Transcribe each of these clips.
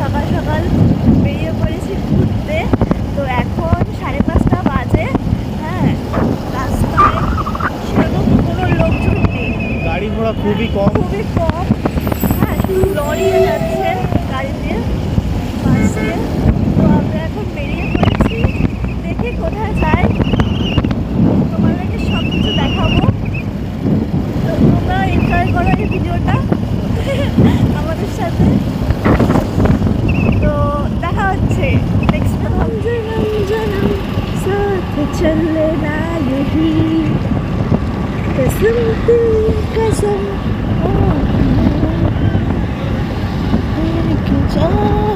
সকাল সকাল বেরিয়ে পড়েছি ঘুরতে। তো এখন সাড়ে পাঁচটা বাজে। হ্যাঁ রাস্তায় সেরকম কোনো লোকজন নেই। গাড়ি ঘোড়া খুবই কম। খুবই কম। হ্যাঁ শুধু লরি যাচ্ছে গাড়ি দিয়ে বাস। चले ना यही कसम दिल कसम चाहे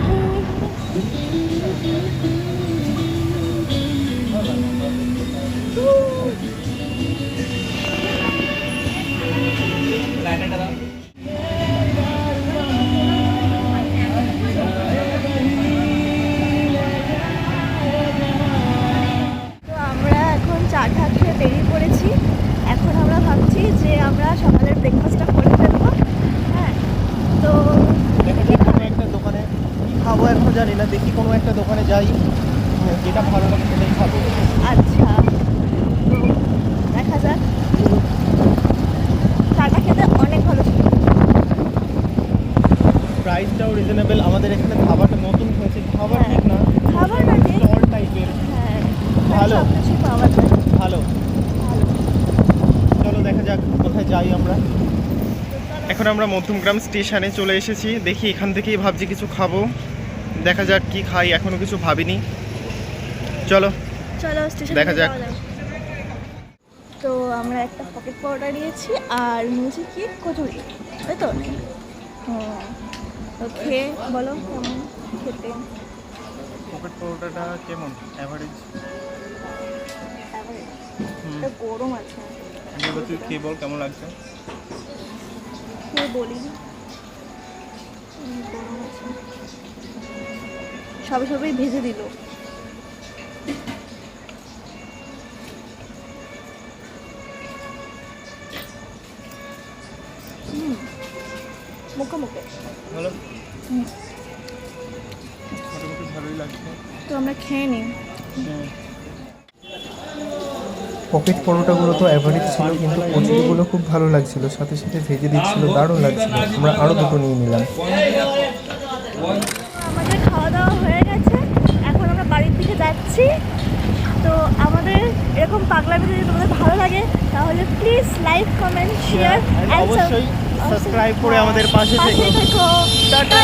বেরিয়ে পড়েছি। এখন আমরা ভাবছি যে আমরা সকালের ব্রেকফাস্টটা করে ফেলব। হ্যাঁ তো একটা দোকানে কি খাব এখনও জানি না দেখি কোনো একটা দোকানে যাই। যেটা ভালো লাগে সেটাই খাব। আচ্ছা তো দেখা যাক। চাটা খেতে অনেক ভালো ছিল। প্রাইসটাও রিজনেবল আমাদের এখানে খাবারটা নতুন হয়েছে। খাবার হ্যাঁ, ঠিক না। খাবার না। স্টল টাইপের হ্যাঁ ভালো। সব কিছু পাওয়া যায়। ভালো। চলো দেখা যাক কোথায় যাই আমরা। এখন আমরা মধ্যমগ্রাম স্টেশনে চলে এসেছি। দেখি এখান থেকেই ভাবছি কিছু খাব। দেখা যাক কি খাই এখনও কিছু ভাবিনি। চলো চলো দেখা যাক। তো আমরা একটা পকেট পাউডার নিয়েছি আর নিয়েছি কি? কচুরি। তাই তো? খেয়ে বলো কেমন খেতে? পকেট পাউডারটা কেমন? অ্যাভারেজ এটা গরম আছে। তুই খেয়ে বল কেমন লাগছে? খেয়ে বলি। গরম আছে। সবে সবেই ভেজে দিল। মুখে মুখে। ভালো। মোটামুটি ভালোই লাগছে। তো আমরা খেয়ে নিই। পকেট পরোটাগুলো তো অ্যাভারেজ ছিল কিন্তু কচুরিগুলো খুব ভালো লাগছিল সাথে সাথে ভেজে দিচ্ছিল দারুণ লাগছিল। আমরা আরও দুটো নিয়ে নিলাম। আমাদের খাওয়া দাওয়া হয়ে গেছে। এখন আমরা বাড়ির দিকে যাচ্ছি। তো আমাদের এরকম পাগলামি যদি তোমাদের ভালো লাগে তাহলে প্লিজ লাইক কমেন্ট শেয়ার অবশ্যই subscribe করে আমাদের পাশে থেকো। টাটা।